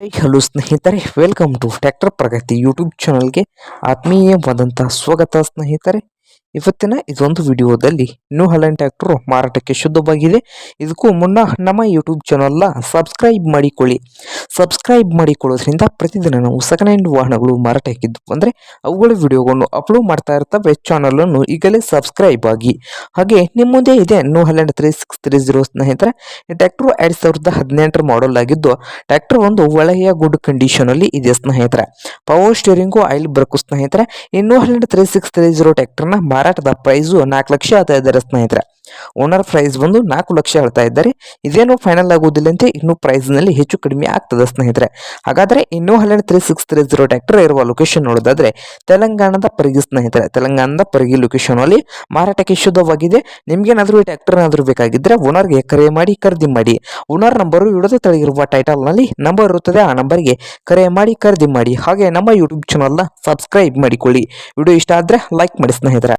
High hello ಸ್ನೇಹಿತರೆ welcome to tractor Pragati YouTube ಚಾನಲ್ಗೆ ಆತ್ಮೀಯವಾದಂತಹ ಸ್ವಾಗತ ಸ್ನೇಹಿತರೆ ಇವತ್ತಿನ ಇದೊಂದು ವಿಡಿಯೋದಲ್ಲಿ ನ್ಯೂ ಹಲೆಂಡ್ ಟ್ಯಾಕ್ಟ್ರು ಮಾರಾಟಕ್ಕೆ ಶುದ್ಧವಾಗಿದೆ. ಇದಕ್ಕೂ ಮುನ್ನ ನಮ್ಮ ಯೂಟ್ಯೂಬ್ ಚಾನಲ್ನ ಸಬ್ಸ್ಕ್ರೈಬ್ ಮಾಡಿಕೊಳ್ಳಿ. ಸಬ್ಸ್ಕ್ರೈಬ್ ಮಾಡಿಕೊಳ್ಳೋದ್ರಿಂದ ಪ್ರತಿದಿನ ನಾವು ಸೆಕೆಂಡ್ ಹ್ಯಾಂಡ್ ವಾಹನಗಳು ಮಾರಾಟಕ್ಕಿದ್ದು ಅಂದರೆ ಅವುಗಳ ವಿಡಿಯೋಗಳನ್ನು ಅಪ್ಲೋಡ್ ಮಾಡ್ತಾ ಇರ್ತವೆ. ಚಾನಲನ್ನು ಈಗಲೇ ಸಬ್ಸ್ಕ್ರೈಬ್ ಆಗಿ. ಹಾಗೆ ನಿಮ್ಮ ಮುಂದೆ ಇದೆ New Holland three six three zero ಸ್ನೇಹಿತರೆ. ಈ ಟ್ಯಾಕ್ಟ್ರು ಎರಡು ಸಾವಿರದ ಹದಿನೆಂಟರ ಮಾಡಲ್ ಆಗಿದ್ದು ಟ್ಯಾಕ್ಟರ್ ಒಂದು ಒಳ್ಳೆಯ ಗುಡ್ ಕಂಡೀಷನಲ್ಲಿ ಇದೆ ಸ್ನೇಹಿತರೆ. ಪವರ್ ಸ್ಟೇರಿಂಗು ಆಯಿಲ್ ಬ್ರೇಕು ಸ್ನೇಹಿತರೆ. ಈ New Holland three six three zero ಟ್ರ್ಯಾಕ್ಟರ್ನ ಮಾರಾಟದ ಪ್ರೈಸು ನಾಲ್ಕು ಲಕ್ಷ ಆಗ್ತಾ ಇದ್ದಾರೆ ಸ್ನೇಹಿತರೆ. ಓನರ್ ಪ್ರೈಸ್ ಬಂದು ನಾಲ್ಕು ಲಕ್ಷ ಹೇಳ್ತಾ ಇದ್ದಾರೆ. ಇದೇನು ಫೈನಲ್ ಆಗುವುದಿಲ್ಲ ಅಂತ, ಇನ್ನು ಪ್ರೈಸ್ನಲ್ಲಿ ಹೆಚ್ಚು ಕಡಿಮೆ ಆಗ್ತದೆ ಸ್ನೇಹಿತರೆ. ಹಾಗಾದ್ರೆ ಇನ್ನೂ ಹನ್ನೆರಡು three six three zero tractor ಇರುವ ಲೊಕೇಶನ್ ನೋಡೋದಾದ್ರೆ, ತೆಲಂಗಾಣದ ಪರಿಗಿ ಸ್ನೇಹಿತರೆ. ತೆಲಂಗಾಣದ ಪರಿಗಿ ಲೊಕೇಶನ್ ಅಲ್ಲಿ ಮಾರಾಟಕ್ಕೆ ಶುದ್ಧವಾಗಿದೆ. ನಿಮಗೇನಾದರೂ ಈ ಟ್ಯಾಕ್ಟರ್ ಏನಾದರೂ ಬೇಕಾಗಿದ್ದರೆ ಓನರ್ಗೆ ಕರೆ ಮಾಡಿ, ಖರೀದಿ ಮಾಡಿ. ಓನರ್ ನಂಬರು ಇಡದೆ ತಳಗಿರುವ ಟೈಟಲ್ನಲ್ಲಿ ನಂಬರ್ ಇರುತ್ತದೆ, ಆ ನಂಬರ್ಗೆ ಕರೆ ಮಾಡಿ, ಖರೀದಿ ಮಾಡಿ. ಹಾಗೆ ನಮ್ಮ ಯೂಟ್ಯೂಬ್ ಚಾನಲ್ನ ಸಬ್ಸ್ಕ್ರೈಬ್ ಮಾಡಿಕೊಳ್ಳಿ. ವಿಡಿಯೋ ಇಷ್ಟ ಆದ್ರೆ ಲೈಕ್ ಮಾಡಿ ಸ್ನೇಹಿತರೆ.